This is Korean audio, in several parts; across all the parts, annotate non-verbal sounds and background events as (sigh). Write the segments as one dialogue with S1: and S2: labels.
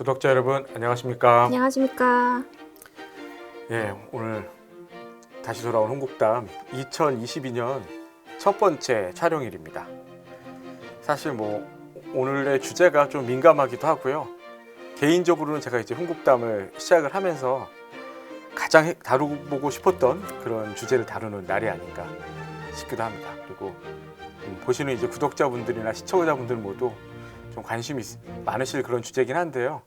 S1: 구독자 여러분 안녕하십니까?
S2: 안녕하십니까.
S1: 예, 오늘 다시 돌아온 홍국담 2022년 첫 번째 촬영일입니다. 사실 뭐 오늘의 주제가 좀 민감하기도 하고요. 개인적으로는 제가 이제 홍국담을 시작을 하면서 가장 해- 다루고 싶었던 그런 주제를 다루는 날이 아닌가 싶기도 합니다. 그리고 음, 보시는 이제 구독자분들이나 시청자분들 모두 좀 관심이 있- 많으실 그런 주제긴 한데요.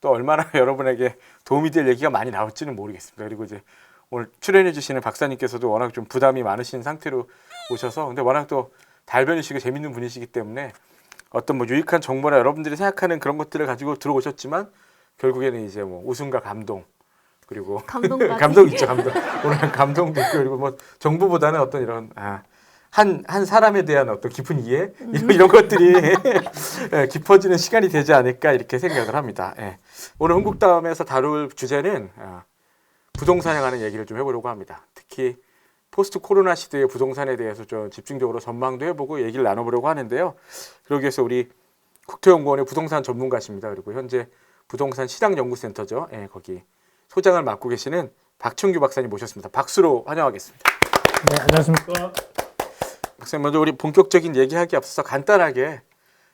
S1: 또 얼마나 (laughs) 여러분에게 도움이 될 얘기가 많이 나올지는 모르겠습니다. 그리고 이제 오늘 출연해 주시는 박사님께서도 워낙 좀 부담이 많으신 상태로 오셔서 근데 워낙 또 달변이시고 재밌는 분이시기 때문에 어떤 뭐 유익한 정보나 여러분들이 생각하는 그런 것들을 가지고 들어오셨지만 결국에는 이제 뭐 웃음과 감동 그리고. (laughs)
S2: 감동
S1: 있죠 감동 오늘 감동도 있고 그리고 뭐 정보보다는 어떤 이런 아, 한, 한 사람에 대한 어떤 깊은 이해 이런, (laughs) 이런 것들이 예, 깊어지는 시간이 되지 않을까 이렇게 생각을 합니다. 예. 오늘 흥국다음에서 다룰 주제는 아, 부동산에 관한 얘기를 좀 해보려고 합니다. 특히 포스트 코로나 시대의 부동산에 대해서 좀 집중적으로 전망도 해보고 얘기를 나눠보려고 하는데요. 그러기 위해서 우리 국토연구원의 부동산 전문가십니다. 그리고 현재 부동산 시장연구센터죠. 예, 거기 소장을 맡고 계시는 박춘규 박사님 모셨습니다. 박수로 환영하겠습니다.
S3: 네, 안녕하십니까.
S1: 박사님 먼저 우리 본격적인 얘기하기 앞서서 간단하게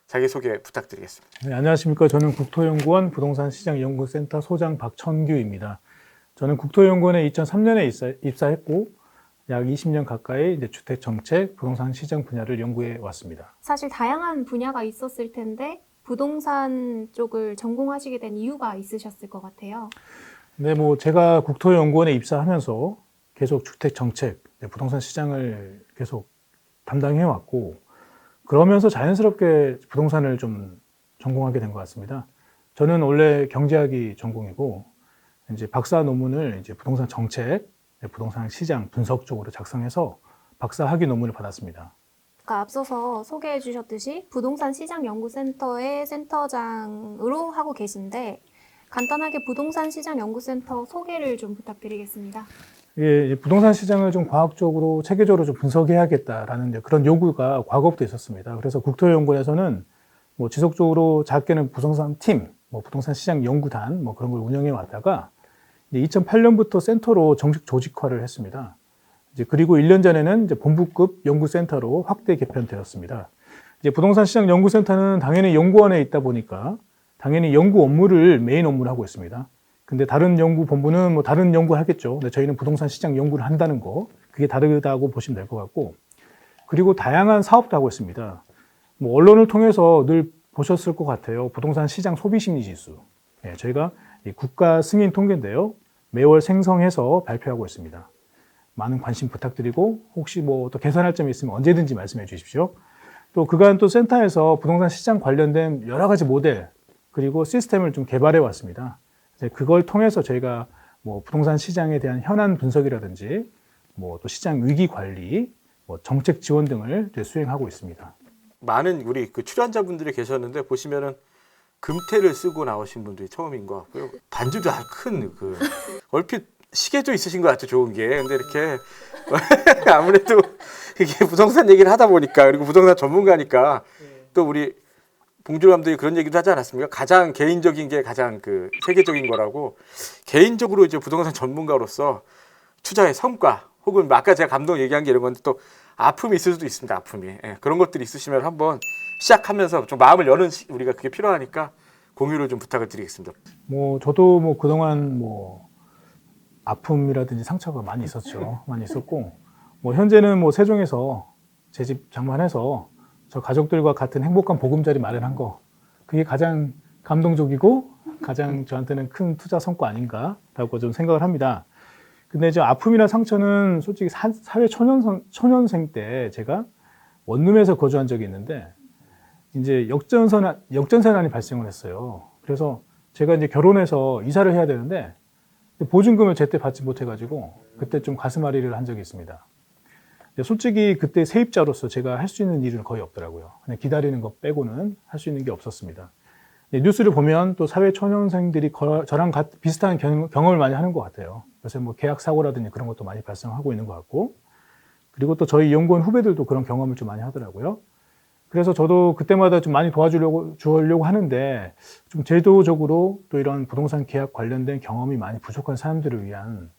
S1: 자기 소개 부탁드리겠습니다.
S3: 네, 안녕하십니까. 저는 국토연구원 부동산시장연구센터 소장 박천규입니다. 저는 국토연구원에 2003년에 입사, 입사 했고 약 20년 가까이 이제 주택 정책, 부동산 시장 분야를 연구해 왔습니다.
S2: 사실 다양한 분야가 있었을 텐데 부동산 쪽을 전공하시게 된 이유가 있으셨을 것 같아요.
S3: 네, 뭐 제가 국토연구원에 입사하면서 계속 주택 정책, 네, 부동산 시장을 계속 담당해 왔고 그러면서 자연스럽게 부동산을 좀 전공하게 된 것 같습니다. 저는 원래 경제학이 전공이고 이제 박사 논문을 이제 부동산 정책, 네, 부동산 시장 분석 쪽으로 작성해서 박사 학위 논문을 받았습니다.
S2: 아까 앞서서 소개해 주셨듯이 부동산 시장 연구센터의 센터장으로 하고 계신데 간단하게 부동산 시장 연구센터 소개를 좀 부탁드리겠습니다.
S3: 예, 부동산 시장을 좀 과학적으로 체계적으로 좀 분석해야겠다라는 그런 요구가 과거부터 있었습니다. 그래서 국토연구원에서는 뭐 지속적으로 작게는 부동산 팀, 뭐 부동산 시장 연구단 뭐 그런 걸 운영해 왔다가 이제 2008년부터 센터로 정식 조직화를 했습니다. 이제 그리고 1년 전에는 이제 본부급 연구센터로 확대 개편되었습니다. 이제 부동산 시장 연구센터는 당연히 연구원에 있다 보니까 당연히 연구 업무를 메인 업무로 하고 있습니다. 근데 다른 연구 본부는 뭐 다른 연구 하겠죠. 근데 저희는 부동산 시장 연구를 한다는 거 그게 다르다고 보시면 될 것 같고 그리고 다양한 사업도 하고 있습니다. 뭐 언론을 통해서 늘 보셨을 것 같아요. 부동산 시장 소비 심리 지수. 예, 저희가 이 국가 승인 통계인데요. 매월 생성해서 발표하고 있습니다. 많은 관심 부탁드리고 혹시 뭐 또 개선할 점이 있으면 언제든지 말씀해 주십시오. 또 그간 또 센터에서 부동산 시장 관련된 여러 가지 모델 그리고 시스템을 좀 개발해 왔습니다. 이제 그걸 통해서 저희가 뭐 부동산 시장에 대한 현안 분석이라든지 뭐 또 시장 위기 관리, 뭐 정책 지원 등을 수행하고 있습니다.
S1: 많은 우리 그 출연자분들이 계셨는데 보시면은 금태를 쓰고 나오신 분들이 처음인 것 같고요. 반지도 큰 그 얼핏 시계도 있으신 것 같아요. 좋은 게. 근데 이렇게 (laughs) 아무래도 이게 부동산 얘기를 하다 보니까 그리고 부동산 전문가니까 또 우리 봉주 감독이 그런 얘기도 하지 않았습니까? 가장 개인적인 게 가장 그 세계적인 거라고 개인적으로 이제 부동산 전문가로서 투자의 성과 혹은 아까 제가 감독 얘기한 게 이런 건데 또 아픔이 있을 수도 있습니다. 아픔이 예, 그런 것들이 있으시면 한번 시작하면서 좀 마음을 여는 시- 우리가 그게 필요하니까 공유를 좀 부탁을 드리겠습니다.
S3: 뭐 저도 뭐 그동안 뭐 아픔이라든지 상처가 많이 있었죠. 많이 있었고 뭐 현재는 뭐 세종에서 제 집 장만해서 저 가족들과 같은 행복한 보금자리 마련한 거 그게 가장 감동적이고 가장 저한테는 큰 투자 성과 아닌가라고 좀 생각을 합니다. 근데 이제 아픔이나 상처는 솔직히 사, 회 초년생, 초년생 때 제가 원룸에서 거주한 적이 있는데 이제 역전선 역전세난이 발생을 했어요. 그래서 제가 이제 결혼해서 이사를 해야 되는데 보증금을 제때 받지 못해가지고 그때 좀 가슴앓이를 한 적이 있습니다. 솔직히 그때 세입자로서 제가 할 수 있는 일은 거의 없더라고요. 그냥 기다리는 것 빼고는 할 수 있는 게 없었습니다. 네, 뉴스를 보면 또 사회 초년생들이 거- 저랑 같- 비슷한 경, 경험을 많이 하는 것 같아요. 요새 뭐 계약 사고라든지 그런 것도 많이 발생하고 있는 것 같고, 그리고 또 저희 연구원 후배들도 그런 경험을 좀 많이 하더라고요. 그래서 저도 그때마다 좀 많이 도와주려고 주려고 하는데 좀 제도적으로 또 이런 부동산 계약 관련된 경험이 많이 부족한 사람들을 위한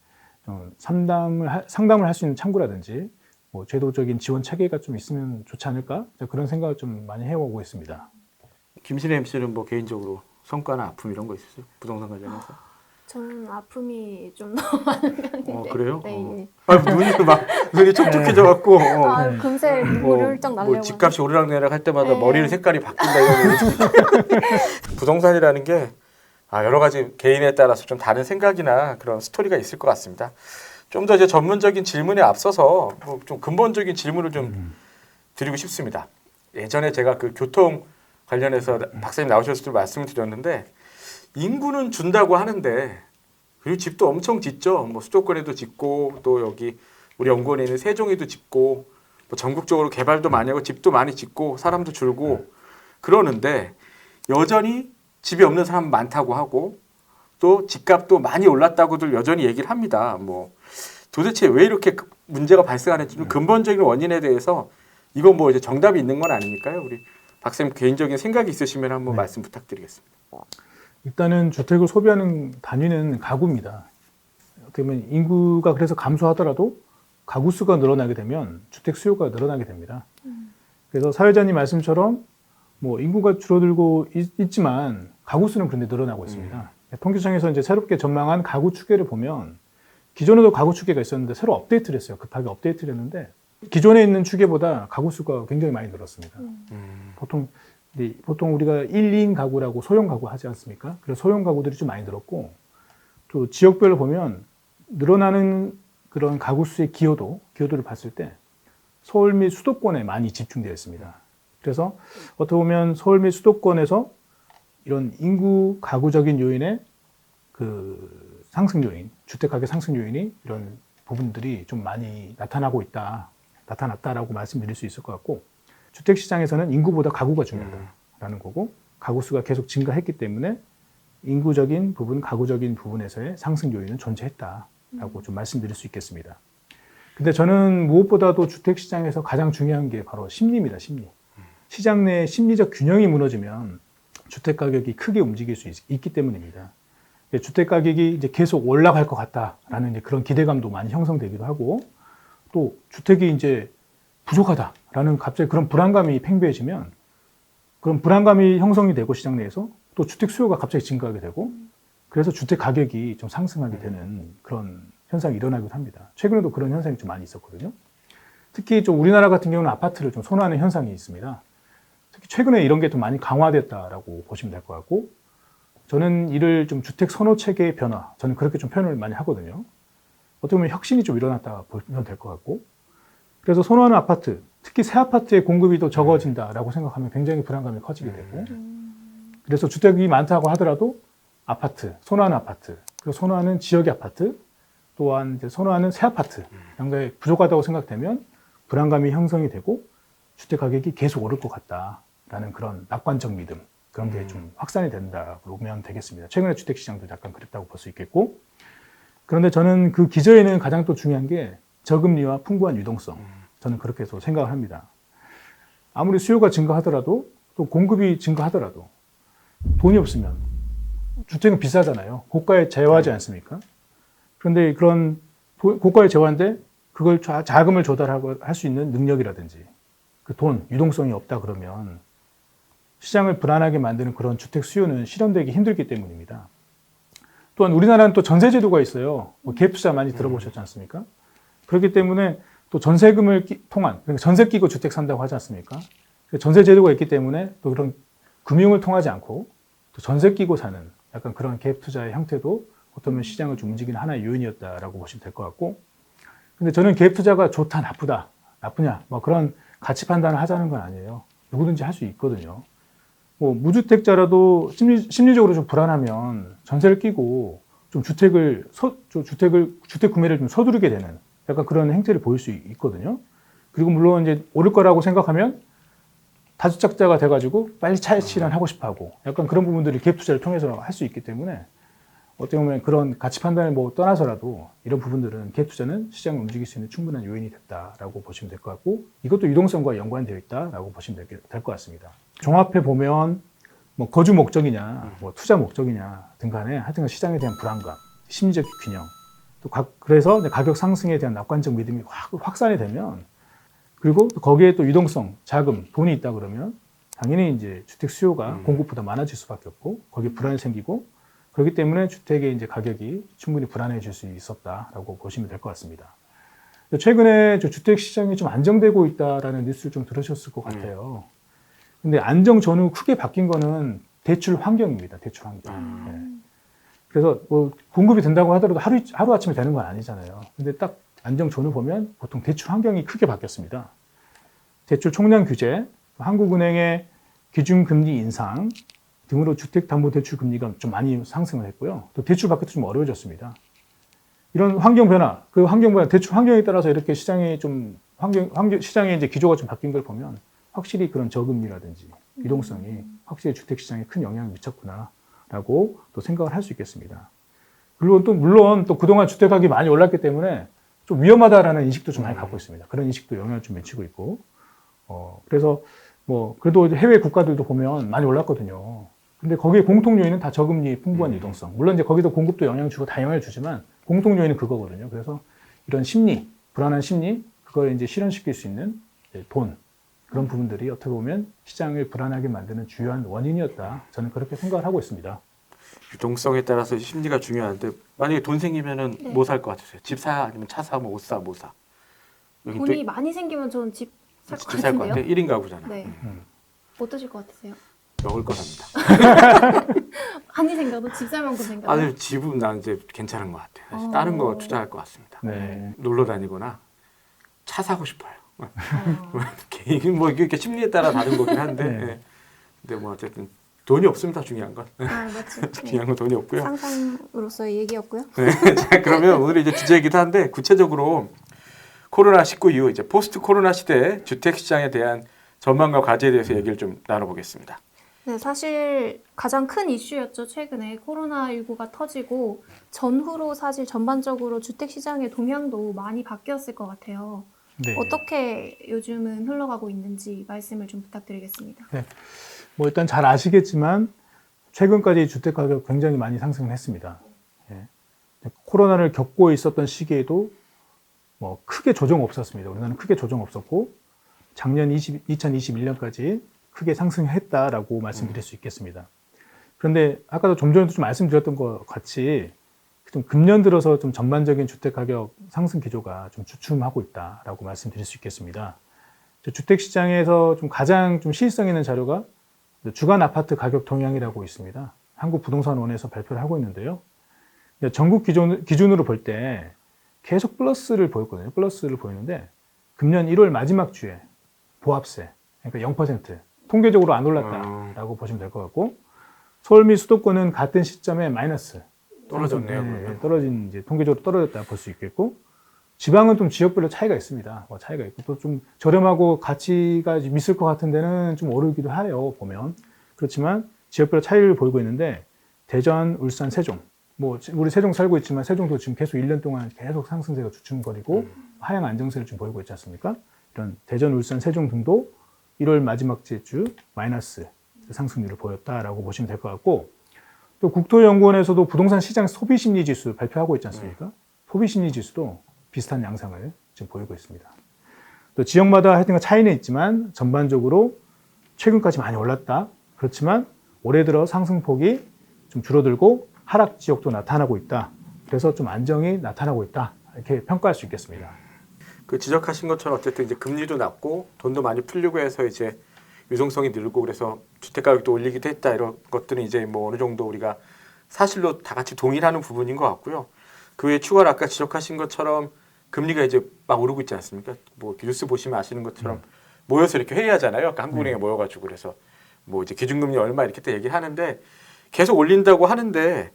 S3: 좀 상담을 하- 상담을 할 수 있는 창구라든지 뭐 제도적인 지원 체계가 좀 있으면 좋지 않을까 그런 생각을 좀 많이 해오고 있습니다.
S1: 김신혜 MC는 뭐 개인적으로 성과나 아픔 이런 거 있으세요? 부동산 관련해서?
S2: 저는 아픔이 좀 너무 (laughs) 많은 편인데.
S1: 어 그래요?
S2: 네.
S1: 어. 아 눈이 막 눈이 촉촉해져 갖고 어.
S2: 아, 금세
S1: 뭐,
S2: 눈물을 훌쩍 날려고.
S1: 뭐 집값이 오르락내락 할 때마다
S2: 네.
S1: 머리를 색깔이 바뀐다 이거 (laughs) 부동산이라는 게 아, 여러 가지 개인에 따라서 좀 다른 생각이나 그런 스토리가 있을 것 같습니다. 좀 더 이제 전문적인 질문에 앞서서 뭐 좀 근본적인 질문을 좀 드리고 싶습니다. 예전에 제가 그 교통 관련해서 박사님 나오셨을 때 말씀을 드렸는데 인구는 준다고 하는데 그리고 집도 엄청 짓죠. 뭐 수도권에도 짓고 또 여기 우리 연구원에 있는 세종에도 짓고 뭐 전국적으로 개발도 많이 하고 집도 많이 짓고 사람도 줄고 그러는데 여전히 집이 없는 사람 많다고 하고 또 집값도 많이 올랐다고들 여전히 얘기를 합니다. 뭐 도대체 왜 이렇게 그 문제가 발생하는지 좀 근본적인 원인에 대해서 이건 뭐 이제 정답이 있는 건 아니니까요. 우리 박사님 개인적인 생각이 있으시면 한번
S3: 네.
S1: 말씀 부탁드리겠습니다.
S3: 일단은 주택을 소비하는 단위는 가구입니다. 어떻게 보면 인구가 그래서 감소하더라도 가구 수가 늘어나게 되면 주택 수요가 늘어나게 됩니다. 그래서 사회자님 말씀처럼 뭐 인구가 줄어들고 있, 지만 가구 수는 그런데 늘어나고 있습니다. 통계청에서 이제 새롭게 전망한 가구 추계를 보면 기존에도 가구 추계가 있었는데 새로 업데이트를 했어요. 급하게 업데이트를 했는데 기존에 있는 추계보다 가구 수가 굉장히 많이 늘었습니다.
S1: 음.
S3: 보통 이제 보통 우리가 1, 2인 가구라고 소형 가구 하지 않습니까? 그래서 소형 가구들이 좀 많이 늘었고 또 지역별로 보면 늘어나는 그런 가구 수의 기여도 기여도를 봤을 때 서울 및 수도권에 많이 집중되어 있습니다. 그래서 어떻게 보면 서울 및 수도권에서 이런 인구 가구적인 요인의 그 상승 요인, 주택 가격 상승 요인이 이런 부분들이 좀 많이 나타나고 있다, 나타났다라고 말씀드릴 수 있을 것 같고 주택 시장에서는 인구보다 가구가 중요하다라는 거고 가구 수가 계속 증가했기 때문에 인구적인 부분, 가구적인 부분에서의 상승 요인은 존재했다라고 좀 말씀드릴 수 있겠습니다. 근데 저는 무엇보다도 주택 시장에서 가장 중요한 게 바로 심리입니다, 심리. 시장 내 심리적 균형이 무너지면 주택 가격이 크게 움직일 수 있, 기 때문입니다. 주택 가격이 이제 계속 올라갈 것 같다라는 그런 기대감도 많이 형성되기도 하고 또 주택이 이제 부족하다라는 갑자기 그런 불안감이 팽배해지면 그런 불안감이 형성이 되고 시장 내에서 또 주택 수요가 갑자기 증가하게 되고 그래서 주택 가격이 좀 상승하게 되는 그런 현상이 일어나기도 합니다. 최근에도 그런 현상이 좀 많이 있었거든요. 특히 좀 우리나라 같은 경우는 아파트를 좀 선호하는 현상이 있습니다. 특히 최근에 이런 게 좀 많이 강화됐다라고 보시면 될 것 같고 저는 이를 좀 주택 선호 체계의 변화, 저는 그렇게 좀 표현을 많이 하거든요. 어떻게 보면 혁신이 좀 일어났다 보면 될 것 같고. 그래서 선호하는 아파트, 특히 새 아파트의 공급이 더 적어진다라고 생각하면 굉장히 불안감이 커지게 되고. 그래서 주택이 많다고 하더라도 아파트, 선호하는 아파트, 그리고 선호하는 지역의 아파트, 또한 이제 선호하는 새 아파트 이런 게 부족하다고 생각되면 불안감이 형성이 되고 주택 가격이 계속 오를 것 같다라는 그런 낙관적 믿음 그런 게좀 확산이 된다고 보면 되겠습니다. 최근에 주택 시장도 약간 그랬다고 볼 수 있겠고 그런데 저는 그 기저에는 가장 또 중요한 게 저금리와 풍부한 유동성 저는 그렇게 해서 생각을 합니다. 아무리 수요가 증가하더라도 또 공급이 증가하더라도 돈이 없으면 주택은 비싸잖아요. 고가에 제어하지 않습니까? 그런데 그런 도- 고가에 제어하는데 그걸 자, 자금을 조달하고 할 수 있는 능력이라든지 그 돈, 유동성이 없다 그러면 시장을 불안하게 만드는 그런 주택 수요는 실현되기 힘들기 때문입니다. 또한 우리나라는 또 전세 제도가 있어요. 뭐 갭 투자 많이 들어보셨지 않습니까? 그렇기 때문에 또 전세금을 끼- 통한 그러니까 전세 끼고 주택 산다고 하지 않습니까? 그 전세 제도가 있기 때문에 또 그런 금융을 통하지 않고 또 전세 끼고 사는 약간 그런 갭 투자의 형태도 어쩌면 시장을 좀 움직이는 하나의 요인이었다라고 보시면 될 것 같고 근데 저는 갭 투자가 좋다 나쁘다 나쁘냐 뭐 그런 가치 판단을 하자는 건 아니에요 누구든지 할 수 있거든요 뭐 무주택자라도 심리, 심리 적으로 좀 불안하면 전세를 끼고 좀 주택을 서, 좀 주택을 주택 구매를 좀 서두르게 되는 약간 그런 행태를 보일 수 있거든요. 그리고 물론 이제 오를 거라고 생각하면 다주택자가 돼가지고 빨리 차익 실현하고 싶어하고 약간 그런 부분들이 갭 투자를 통해서 할 수 있기 때문에 어떻게 보면 그런 가치 판단을 뭐 떠나서라도 이런 부분들은 갭 투자는 시장을 움직일 수 있는 충분한 요인이 됐다라고 보시면 될 것 같고 이것도 유동성과 연관되어 있다라고 보시면 될 것 같습니다. 종합해 보면 뭐 거주 목적이냐, 뭐 투자 목적이냐 등간에 하여튼 시장에 대한 불안감, 심리적 균형, 또 각- 그래서 가격 상승에 대한 낙관적 믿음이 확, 확산이 되면 그리고 또 거기에 또 유동성, 자금, 돈이 있다 그러면 당연히 이제 주택 수요가
S1: 음.
S3: 공급보다 많아질 수밖에 없고 거기에 불안이 생기고 그렇기 때문에 주택의 이제 가격이 충분히 불안해질 수 있었다라고 보시면 될 것 같습니다. 최근에 저 주택 시장이 좀 안정되고 있다라는 뉴스를 좀 들으셨을 것 같아요. 근데 안정 전후 크게 바뀐 거는 대출 환경입니다. 대출 환경.
S1: 음.
S3: 네. 그래서 뭐 공급이 된다고 하더라도 하루 하루 아침에 되는 건 아니잖아요. 근데 딱 안정 전후 보면 보통 대출 환경이 크게 바뀌었습니다. 대출 총량 규제, 한국은행의 기준금리 인상 등으로 주택담보대출 금리가 좀 많이 상승을 했고요. 또 대출 받기도 좀 어려워졌습니다. 이런 환경 변화, 그 환경 변화, 대출 환경에 따라서 이렇게 시장이 좀 환경, 환경 시장의 이제 기조가 좀 바뀐 걸 보면 확실히 그런 저금리라든지 유동성이 확실히 주택 시장에 큰 영향을 미쳤구나라고 또 생각을 할 수 있겠습니다. 그리고 또 물론 또 그동안 주택 가격이 많이 올랐기 때문에 좀 위험하다라는 인식도 좀 많이
S1: 음.
S3: 갖고 있습니다. 그런 인식도 영향을 좀 미치고 있고, 어, 그래서 뭐, 그래도 해외 국가들도 보면 많이 올랐거든요. 근데 거기에 공통 요인은 다 저금리 풍부한
S1: 음.
S3: 유동성. 물론 이제 거기도 공급도 영향 주고 다 영향을 주지만 공통 요인은 그거거든요. 그래서 이런 심리, 불안한 심리, 그걸 이제 실현시킬 수 있는 돈, 그런 부분들이 어떻게 보면 시장을 불안하게 만드는 주요한 원인이었다. 저는 그렇게 생각을 하고 있습니다.
S1: 유동성에 따라서 심리가 중요한데 만약에 돈 생기면은
S2: 네.
S1: 뭐살 것 같으세요? 집 사 아니면 차 사, 뭐 옷 사, 뭐 사?
S2: 돈이 많이 생기면 저는 집살것
S1: 집살것 같아.
S2: 같은데요.
S1: 1인 가구잖아.
S2: 네.
S3: 음.
S2: 어떠실 것 같으세요?
S1: 먹을 거 삽니다.
S2: 많이 생겨도 집 살 만큼 생겨도.
S1: 아니 집은 난 이제 괜찮은 것 같아요. 사실
S2: 어.
S1: 다른 거 투자할 것 같습니다.
S3: 네.
S1: 놀러 다니거나 차 사고 싶어요. (laughs)
S2: 어.
S1: 개인 뭐 이게 심리에 따라 다른 거긴 한데.
S3: 네.
S1: 예. 근데 뭐 어쨌든 돈이 없습니다. 중요한 건.
S2: 아. 네. (laughs)
S1: 중요한 건 돈이 없고요.
S2: 상상으로서의 얘기였고요.
S1: 네. (laughs) 자, 그러면 오늘 이제 주제이기도 한데 구체적으로 코로나 19 이후 이제 포스트 코로나 시대 주택 시장에 대한 전망과 과제에 대해서 얘기를 좀 나눠보겠습니다.
S2: 네, 사실 가장 큰 이슈였죠. 최근에 코로나19가 터지고 전후로 사실 전반적으로 주택 시장의 동향도 많이 바뀌었을 것 같아요.
S3: 네.
S2: 어떻게 요즘은 흘러가고 있는지 말씀을 좀 부탁드리겠습니다.
S3: 뭐 일단 잘 아시겠지만 최근까지 주택 가격 굉장히 많이 상승을 했습니다. 예. 코로나를 겪고 있었던 시기에도 뭐 크게 조정 없었습니다. 우리나라는 크게 조정 없었고 작년 20, 2021년까지 크게 상승했다라고 말씀드릴 수 있겠습니다. 그런데 아까도 좀 전에도 좀 말씀드렸던 것 같이 좀 금년 들어서 좀 전반적인 주택 가격 상승 기조가 좀 주춤하고 있다라고 말씀드릴 수 있겠습니다. 주택 시장에서 좀 가장 좀 시의성 있는 자료가 주간 아파트 가격 동향이라고 있습니다. 한국 부동산원에서 발표를 하고 있는데요. 전국 기준, 기준으로 볼 때 계속 플러스를 보였거든요. 플러스를 보이는데 금년 1월 마지막 주에 보합세, 그러니까 0% 통계적으로 안 올랐다라고 보시면 될 것 같고 서울 및 수도권은 같은 시점에 마이너스
S1: 떨어졌네요.
S3: 네,
S1: 그러면.
S3: 떨어진 이제 통계적으로 떨어졌다 볼 수 있겠고 지방은 좀 지역별로 차이가 있습니다. 뭐 차이가 있고 또 좀 저렴하고 가치가 좀 있을 것 같은 데는 좀 오르기도 해요 보면 그렇지만 지역별로 차이를 보이고 있는데 대전, 울산, 세종 뭐 우리 세종 살고 있지만 세종도 지금 계속 1년 동안 계속 상승세가 주춤거리고 하향 안정세를 좀 보이고 있지 않습니까? 이런 대전, 울산, 세종 등도 1월 마지막 주 마이너스 상승률을 보였다라고 보시면 될 것 같고 또 국토연구원에서도 부동산 시장 소비 심리 지수 발표하고 있지 않습니까? 소비 심리 지수도 비슷한 양상을 지금 보이고 있습니다. 또 지역마다 하여튼 차이는 있지만 전반적으로 최근까지 많이 올랐다. 그렇지만 올해 들어 상승폭이 좀 줄어들고 하락 지역도 나타나고 있다. 그래서 좀 안정이 나타나고 있다. 이렇게 평가할 수 있겠습니다.
S1: 그 지적하신 것처럼 어쨌든 이제 금리도 낮고 돈도 많이 풀리고 해서 이제 유동성이 늘고 그래서 주택 가격도 올리기도 했다 이런 것들은 이제 뭐 어느 정도 우리가 사실로 다 같이 동일하는 부분인 것 같고요. 그 외에 추가로 아까 지적하신 것처럼 금리가 이제 막 오르고 있지 않습니까? 뭐 뉴스 보시면 아시는 것처럼 모여서 이렇게 회의하잖아요. 아까 한국은행에 모여가지고 그래서 뭐 이제 기준금리 얼마 이렇게 또 얘기를 하는데 계속 올린다고 하는데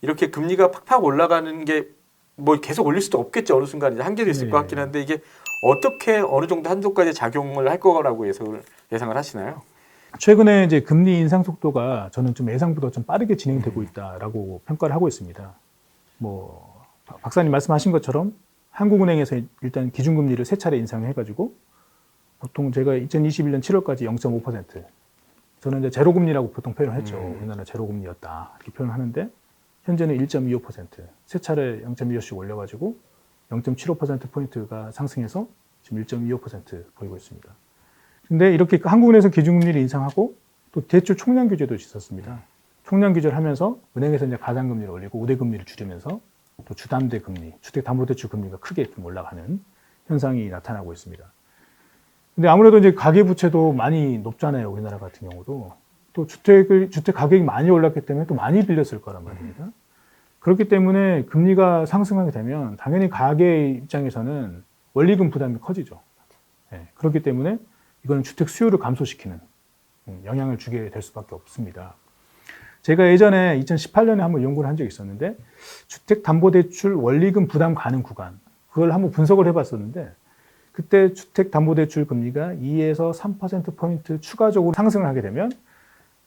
S1: 이렇게 금리가 팍팍 올라가는 게 뭐 계속 올릴 수도 없겠죠 어느 순간 이제 한계도 있을
S3: 네.
S1: 것 같긴 한데 이게 어떻게 어느 정도 한도까지 작용을 할 거라고 예상을 예상을 하시나요?
S3: 최근에 이제 금리 인상 속도가 저는 좀 예상보다 좀 빠르게 진행되고 있다라고 평가를 하고 있습니다. 뭐 박- 박사님 말씀하신 것처럼 한국은행에서 일단 기준금리를 세 차례 인상을 해가지고 보통 제가 2021년 7월까지 0.5% 저는 이제 제로금리라고 보통 표현을 했죠.
S1: 음.
S3: 우리나라 제로금리였다 이렇게 표현하는데 현재는 1.25%세 차례 0.25씩 올려가지고 0.75% 포인트가 상승해서 지금 1.25% 보이고 있습니다. 근데 이렇게 한국은행에서 기준금리를 인상하고 또 대출 총량 규제도 있었습니다. 총량 규제를 하면서 은행에서 이제 가상금리를 올리고 우대금리를 줄이면서 또 주담대 금리, 주택담보대출 금리가 크게 좀 올라가는 현상이 나타나고 있습니다. 근데 아무래도 이제 가계부채도 많이 높잖아요. 우리나라 같은 경우도. 또 주택을, 주택 가격이 많이 올랐기 때문에 또 많이 빌렸을 거란 말입니다. 그렇기 때문에 금리가 상승하게 되면 당연히 가계 입장에서는 원리금 부담이 커지죠. 예, 그렇기 때문에 이거는 주택 수요를 감소시키는 음, 영향을 주게 될 수밖에 없습니다. 제가 예전에 2018년에 한번 연구를 한 적이 있었는데 주택담보대출 원리금 부담 가능 구간 그걸 한번 분석을 해봤었는데 그때 주택담보대출 금리가 2에서 3% 포인트 추가적으로 상승을 하게 되면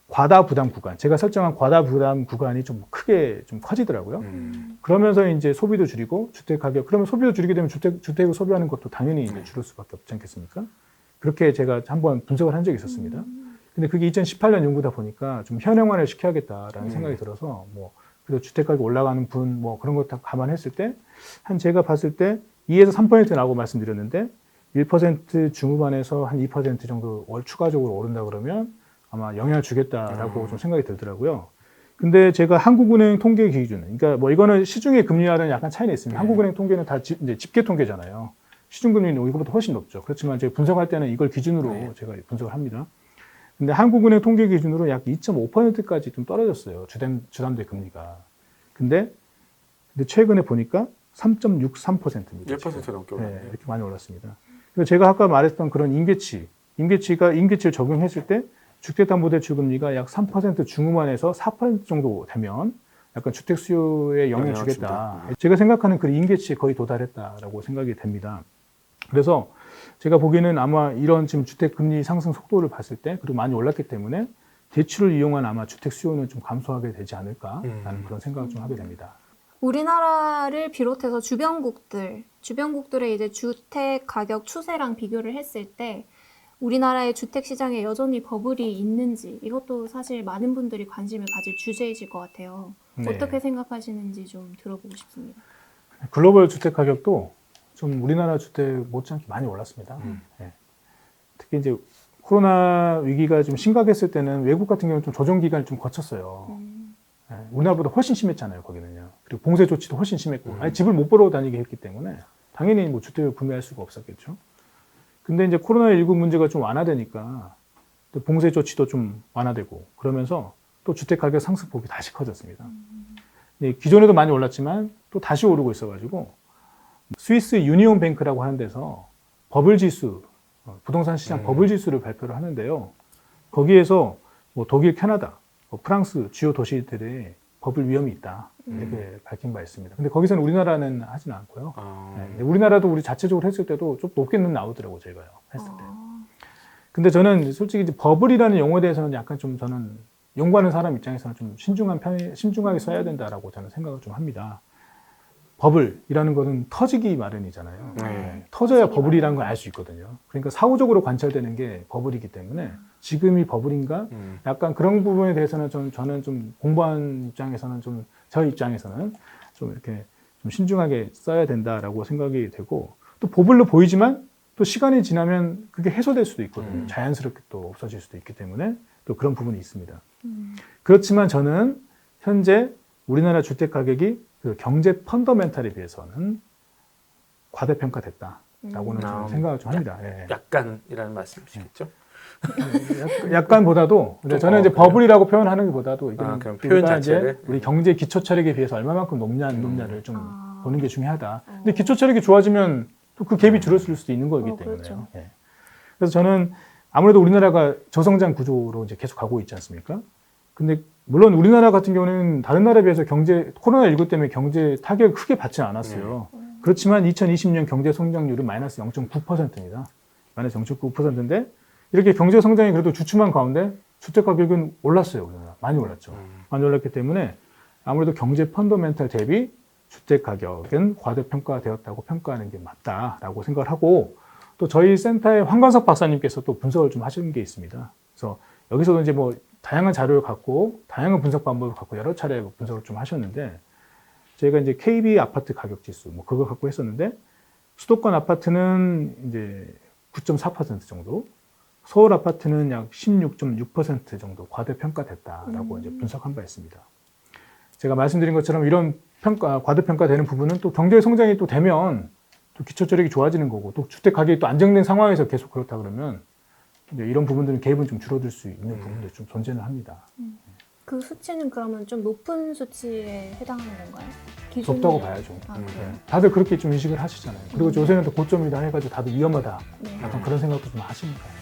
S3: 과다 부담 구간 제가 설정한 과다 부담 구간이 좀 크게 좀 커지더라고요.
S1: 음.
S3: 그러면서 이제 소비도 줄이고 주택 가격 그러면 소비도 줄이게 되면 주택 주택을 소비하는 것도 당연히 이제 줄을 수밖에 없지 않겠습니까? 그렇게 제가 한번 분석을 한 적이 있었습니다. 근데 그게 2018년 연구다 보니까 좀 현행화를 시켜야겠다라는
S1: 음.
S3: 생각이 들어서 뭐 그래도 주택 가격 올라가는 분 뭐 그런 거다 감안했을 때 한 제가 봤을 때 2에서 3% 나오고 말씀드렸는데 1% 중후반에서 한 2% 정도 월 추가적으로 오른다 그러면 아마 영향을 주겠다라고
S1: 음.
S3: 좀 생각이 들더라고요. 근데 제가 한국은행 통계 기준, 그러니까 뭐 이거는 시중의 금리와는 약간 차이는 있습니다.
S1: 네.
S3: 한국은행 통계는 다 지- 이제 집계 통계잖아요. 시중금리는 이거보다 훨씬 높죠. 그렇지만 제가 분석할 때는 이걸 기준으로
S1: 네.
S3: 제가 분석을 합니다. 근데 한국은행 통계 기준으로 약 2.5%까지 좀 떨어졌어요. 주담, 주담대 금리가. 근데, 근데 최근에 보니까 3.63%입니다.
S1: 1% 넘게
S3: 네,
S1: 올랐네요.
S3: 이렇게 많이 올랐습니다. 그래서 제가 아까 말했던 그런 임계치, 임계치가 임계치를 적용했을 때 주택담보대출 금리가 약 3% 중후반에서 4% 정도 되면 약간 주택 수요에 영향을
S1: 영향을
S3: 주겠다.
S1: 준다.
S3: 제가 생각하는 그 임계치에 거의 도달했다라고 생각이 됩니다. 그래서 제가 보기에는 아마 이런 지금 주택 금리 상승 속도를 봤을 때 그리고 많이 올랐기 때문에 대출을 이용한 아마 주택 수요는 좀 감소하게 되지 않을까라는
S1: 음.
S3: 그런 생각을 좀 하게 됩니다.
S2: 우리나라를 비롯해서 주변국들, 주변국들의 이제 주택 가격 추세랑 비교를 했을 때 우리나라의 주택 시장에 여전히 버블이 있는지 이것도 사실 많은 분들이 관심을 가질 주제이실 것 같아요.
S3: 네.
S2: 어떻게 생각하시는지 좀 들어보고 싶습니다.
S3: 글로벌 주택 가격도 좀 우리나라 주택 못지않게 많이 올랐습니다.
S1: 음.
S3: 예. 특히 이제 코로나 위기가 좀 심각했을 때는 외국 같은 경우는 좀 조정 기간을 좀 거쳤어요.
S2: 음,
S3: 예. 우리나라보다 훨씬 심했잖아요, 거기는요. 그리고 봉쇄 조치도 훨씬 심했고,
S1: 음.
S3: 아니, 집을 못 보러 다니게 했기 때문에 당연히 뭐 주택을 구매할 수가 없었겠죠. 근데 이제 코로나19 문제가 좀 완화되니까 또 봉쇄 조치도 좀 완화되고 그러면서 또 주택 가격 상승폭이 다시 커졌습니다. 예, 기존에도 많이 올랐지만 또 다시 오르고 있어가지고 스위스 유니온 뱅크라고 하는 데서 버블 지수, 어, 부동산 시장
S1: 음.
S3: 버블 지수를 발표를 하는데요. 거기에서 뭐 독일, 캐나다, 뭐 프랑스 주요 도시들의 버블 위험이 있다 이렇게 밝힌 바 있습니다. 근데 거기서는 우리나라는 하지는 않고요.
S1: 아,
S3: 네, 우리나라도 우리 자체적으로 했을 때도 좀 높게는 나오더라고 제가요 했을 때.
S2: 아,
S3: 근데 저는 솔직히 이제 버블이라는 용어에 대해서는 약간 좀 저는 연구하는 사람 입장에서는 좀 신중한 편에 신중하게 써야 된다라고 저는 생각을 좀 합니다. 버블이라는 것은 터지기 마련이잖아요.
S1: 네.
S3: 터져야
S2: 터지기
S3: 버블이라는 걸 알 수 있거든요. 그러니까 사후적으로 관찰되는 게 버블이기 때문에 지금이 버블인가?
S1: 음.
S3: 약간 그런 부분에 대해서는 좀 저는 좀 공부한 입장에서는 좀 저 입장에서는 좀 이렇게 좀 신중하게 써야 된다라고 생각이 되고 또 버블로 보이지만 또 시간이 지나면 그게 해소될 수도 있거든요.
S1: 음.
S3: 자연스럽게 또 없어질 수도 있기 때문에 또 그런 부분이 있습니다.
S2: 음,
S3: 그렇지만 저는 현재 우리나라 주택 가격이 그 경제 펀더멘탈에 비해서는 과대평가됐다라고는
S1: 음.
S3: 생각을 좀 합니다. 예.
S1: 약간이라는 말씀이시겠죠?
S3: 약- 약간보다도 근데
S1: 좀,
S3: 저는
S1: 어,
S3: 이제
S1: 그래요?
S3: 버블이라고 표현하는 것보다도 이거는
S1: 아, 표현
S3: 이제
S1: 자체를?
S3: 우리 경제 기초 체력에 비해서 얼마만큼 높냐 안
S1: 음.
S3: 높냐를 좀
S2: 아.
S3: 보는 게 중요하다.
S2: 어.
S3: 근데 기초 체력이 좋아지면 또 그 갭이 줄어들 수도 있는 거기
S2: 어,
S3: 때문에요.
S2: 그렇죠.
S3: 예. 그래서 저는 아무래도 우리나라가 저성장 구조로 이제 계속 가고 있지 않습니까? 근데 물론 우리나라 같은 경우는 다른 나라에 비해서 경제 코로나19 때문에 경제 타격을 크게 받지는 않았어요. 그렇지만 2020년 경제 성장률은 마이너스 0.9%입니다. 마이너스 0.9%인데 이렇게 경제 성장이 그래도 주춤한 가운데 주택 가격은 올랐어요. 우리나라. 많이 올랐죠.
S1: 음.
S3: 많이 올랐기 때문에 아무래도 경제 펀더멘탈 대비 주택 가격은 과대평가되었다고 평가하는 게 맞다라고 생각을 하고 또 저희 센터의 황관석 박사님께서 또 분석을 좀 하신 게 있습니다. 그래서 여기서도 이제 뭐 다양한 자료를 갖고 다양한 분석 방법을 갖고 여러 차례 분석을 좀 하셨는데 저희가 이제 KB 아파트 가격 지수 뭐 그걸 갖고 했었는데 수도권 아파트는 이제 9.4% 정도, 서울 아파트는 약 16.6% 정도 과대평가됐다라고
S2: 음.
S3: 이제 분석한 바 있습니다. 제가 말씀드린 것처럼 이런 평가, 과대평가되는 부분은 또 경제 성장이 또 되면 또 기초철학이 좋아지는 거고 또 주택 가격이 또 안정된 상황에서 계속 그렇다 그러면 이제 이런 부분들은 개입은 좀 줄어들 수 있는
S1: 음.
S3: 부분도 좀 존재는 합니다.
S2: 그 수치는 그러면 좀 높은 수치에 해당하는 건가요? 기준
S3: 높다고 봐야죠.
S2: 아,
S1: 음.
S3: 네. 다들 그렇게 좀 인식을 하시잖아요. 그리고
S2: 음.
S3: 요새는 또 고점이다 해가지고 다들 위험하다.
S2: 네.
S3: 약간 그런 생각도 좀 하십니다.
S2: 음.